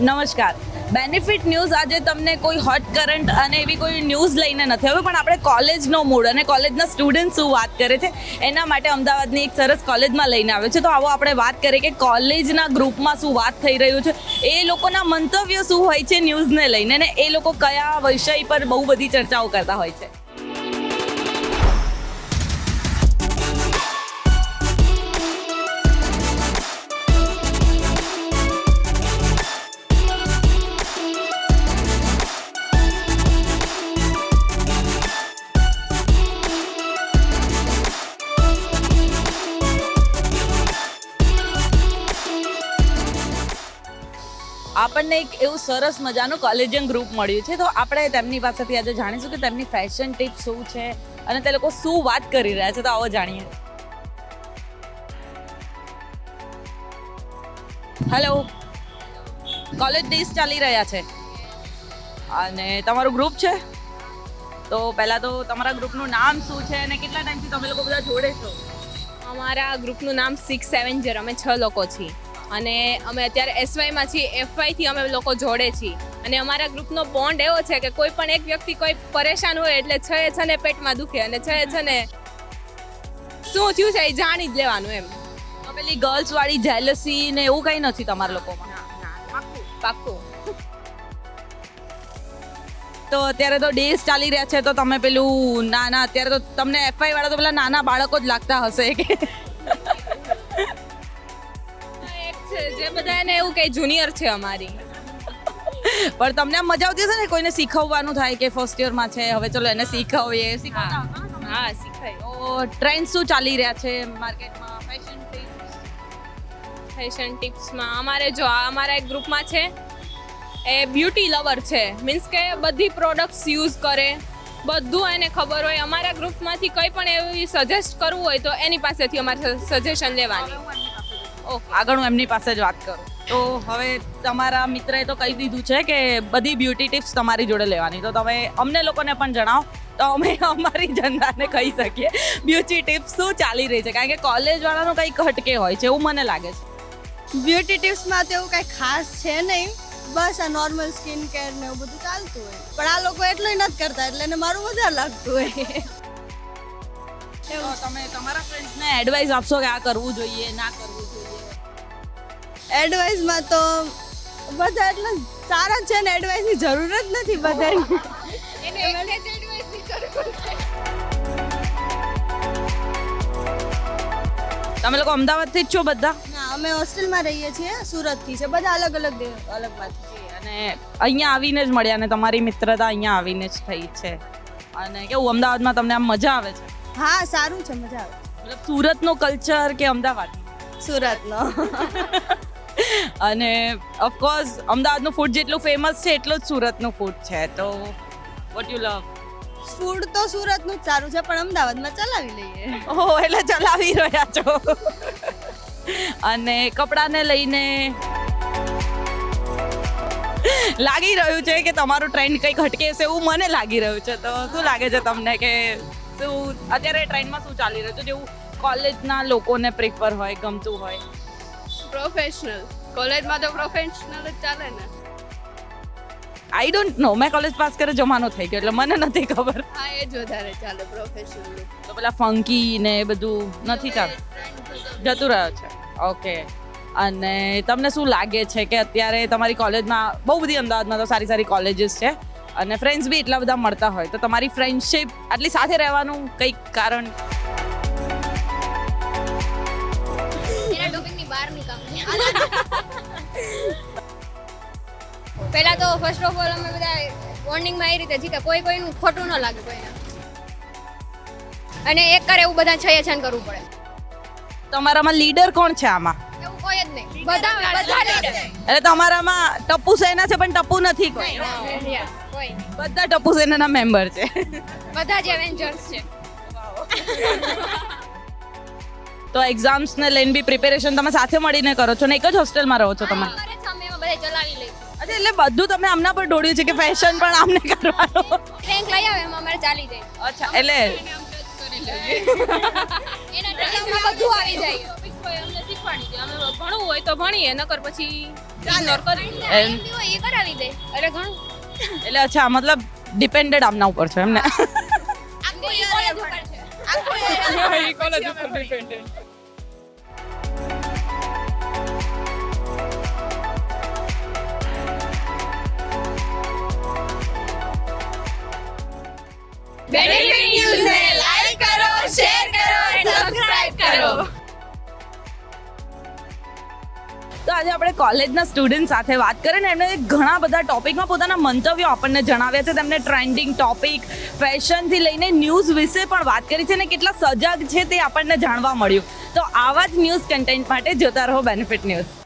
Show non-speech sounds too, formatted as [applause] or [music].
નમસ્કાર. Benefit news આજે તમને કોઈ હોટ કરંટ અને એવી કોઈ ન્યૂઝ લઈને નથી. હવે પણ આપણે કોલેજનો મૂડ અને કોલેજના સ્ટુડન્ટ શું વાત કરે છે, એના માટે અમદાવાદની એક સરસ કોલેજમાં લઈને આવ્યો છે. તો આવો આપણે વાત કરીએ કે કોલેજના ગ્રુપમાં શું વાત થઈ રહ્યું છે. એ લોકોના મંતવ્ય શું હોય છે ન્યૂઝને લઈને અને એ લોકો કયા વિષય પર બહુ બધી ચર્ચાઓ કરતા હોય છે? આપણને એક એવું સરસ મજાનું કોલેજિયન ગ્રુપ મળ્યું છે. તો આપણે તેમની પાસેથી આજે જાણીશું કે તેમની ફેશન ટિપ શું છે અને તે લોકો શું વાત કરી રહ્યા છે. તો આવો જાણીએ. હેલો કોલેજ ડેઝ ચાલી રહ્યા છે. અને તમારું ગ્રુપ છે? તો પહેલાં તો તમારા ગ્રુપનું નામ શું છે અને કેટલા ટાઈમથી તમે લોકો બધા જોડે છો? અમારા ગ્રુપનું નામ સિક્સ સેવન જર અમે છ લોકો છીએ. અને અમે અત્યારે એસવાયમાં છીએ. એફવાયથી અમે લોકો જોડે છીએ. અને અમારા ગ્રુપનો બોન્ડ એવો છે કે કોઈ પણ એક વ્યક્તિ કોઈ પરેશાન હોય એટલે છ એ છ ને પેટમાં દુખે અને છ એ છ ને શું થયું છે એ જાણી જ લેવાનું એમ. પેલી ગર્લ્સ વાળી જેલસી ને એવું કંઈ નથી તમારા લોકોમાં? પાક્કું. તો અત્યારે તો ડેઝ ચાલી રહ્યા છે તો તમે પેલું નાના અત્યારે તો તમને એફઆઈ વાળા તો પેલા નાના બાળકો જ લાગતા હશે કે છે બધા એને એવું કે જુનિયર છે અમારી. પણ તમને મજા આવતી હશે ને કોઈને શીખવવાનું થાય કે ફર્સ્ટ યરમાં છે હવે ચલો એને શીખવીએ. શીખવતા હા. શીખાય ટ્રેન્ડ શું ચાલી રહ્યા છે માર્કેટમાં? ફેશન ફેશન ટિપ્સમાં અમારે જો આ અમારા એક ગ્રુપમાં છે. એ બ્યુટી લવર છે. મીન્સ કે બધી પ્રોડક્ટ્સ યુઝ કરે. બધું એને ખબર હોય. અમારા ગ્રુપમાંથી કંઈ પણ એવી સજેસ્ટ કરવું હોય તો એની પાસેથી અમારે સજેશન લેવાની. ઓકે આગળ હું એમની પાસે જ વાત કરું. તો હવે તમારા મિત્રએ તો કહી દીધું છે કે બધી બ્યુટી ટિપ્સ તમારી જોડે લેવાની. તો તમે અમને લોકોને પણ જણાવો. તો અમે [laughs] અમારી જનતાને કહી શકીએ. બ્યુટી ટિપ્સ શું ચાલી રહી છે? કારણ કે કોલેજવાળાનું કંઈક હટકે હોય છે એવું મને લાગે છે. બ્યુટી ટિપ્સમાં તો એવું કંઈ ખાસ છે નહીં. બસ આ નોર્મલ સ્કિન કેર ને એવું બધું ચાલતું હોય. પણ આ લોકો એટલું નથી કરતા એટલે એને મારું વધારે લાગતું હોય. તમે તમારા ફ્રેન્ડ્સને એડવાઇસ આપશો કે આ કરવું જોઈએ ના કરવું એડવાઇસમાં તો બધા એટલે સારા જ છે ને એડવાઇસની જરૂર જ નથી બધાને. તમે લોકો અમદાવાદથી જ છો બધા? ના અમે હોસ્ટેલમાં રહીએ છીએ સુરતથી છે. બધા અલગ અલગ અલગ અલગમાંથી અને અહીંયા આવીને જ મળ્યા અને તમારી મિત્રતા અહીંયા આવીને જ થઈ છે. અને કેવું અમદાવાદમાં તમને આમ મજા આવે છે? હા સારું છે મજા આવે. મતલબ સુરતનો કલ્ચર કે અમદાવાદ સુરતનો. [laughs] અને ઓફકોર્સ અમદાવાદનું ફૂડ જેટલું ફેમસ છે એટલું જ સુરતનું ફૂડ છે. તો વોટ યુ લવ ફૂડ તો સુરતનું જ સારું છે પણ અમદાવાદમાં ચલાવી લઈએ. ઓહો એટલે ચલાવી રહ્યા છો. અને કપડાને લઈને લાગી રહ્યું છે કે તમારું ટ્રેન્ડ કંઈક હટકે છે એવું મને લાગી રહ્યું છે. તો શું લાગે છે તમને કે શું અત્યારે ટ્રેન્ડમાં શું ચાલી રહ્યું છે? જેવું કોલેજના લોકોને પ્રિફર હોય ગમતું હોય? પ્રોફેશનલ કોલેજમાં તો પ્રોફેશનલ જ ચાલે ને. આઈ ડોન્ટ નો મેં કોલેજ પાસ કરે જમાનો થઈ ગયો એટલે મને નથી ખબર. હા એ જ વધારે ચાલે પ્રોફેશનલ તો પેલા ફંકી ને એ બધું નથી ચાલતું જતું રહ્યો છે. ઓકે અને તમને શું લાગે છે કે અત્યારે તમારી કોલેજમાં બહુ બધી અમદાવાદમાં તો સારી સારી કોલેજીસ છે. અને ફ્રેન્ડ્સ બી એટલા બધા મળતા હોય. તો તમારી ફ્રેન્ડશિપ આટલી સાથે રહેવાનું કંઈક કારણ ટોપિકની કામ પહેલા તો ફર્સ્ટ ઓફ ઓલ અમે બધા બોન્ડિંગમાં એ રીતે જીતા કે કોઈ કોઈનું ખોટું ન લાગે કોઈને. અને એક કરે એવું બધા છયે છન કરવું પડે. તમારામાં લીડર કોણ છે આમાં? એવું કોઈ જ નહીં. બધા બધા. એટલે તમારામાં ટપ્પુ સેના છે પણ ટપ્પુ નથી કોઈ. બધા ટપ્પુ સેનાના મેમ્બર છે. બધા જ એવેન્જર્સ છે. તો એક્ઝામ્સ ને લઈને બી પ્રિપેરેશન તમે સાથે મળીને કરો છો ને એક જ હોસ્ટેલમાં રહો છો તમે? અચ્છા એટલે બધું તમે આમના પર ઢોળ્યું છે કે ફેશન પણ આમને કરવાનું? રેન્ક લઈ આવે એમાં અમારે ચાલી જાય. અચ્છા એટલે એના ડ્રેસમાં બધું આવી જાય. અમને શીખવાડી દે અમે ભણવું હોય તો ભણીએ નકર પછી કરી એ કરાવી દે. એટલે ઘણું. એટલે અચ્છા મતલબ ડિપેન્ડેડ આમના ઉપર છે એમને કોલેજ ઉપર ડિપેન્ડન્ટ બેનિફિટ આજે આપણે કોલેજના સ્ટુડન્ટ સાથે વાત કરીને ને, એમને ઘણા બધા ટોપિકમાં પોતાના મંતવ્યો આપણને જણાવ્યા છે. તેમને ટ્રેન્ડિંગ ટોપિક ફેશનથી લઈને ન્યૂઝ વિશે પણ વાત કરી છે ને, કેટલા સજાગ છે તે આપણને જાણવા મળ્યું. તો આવા જ ન્યૂઝ કન્ટેન્ટ માટે જોતા રહો બેનિફિટ ન્યૂઝ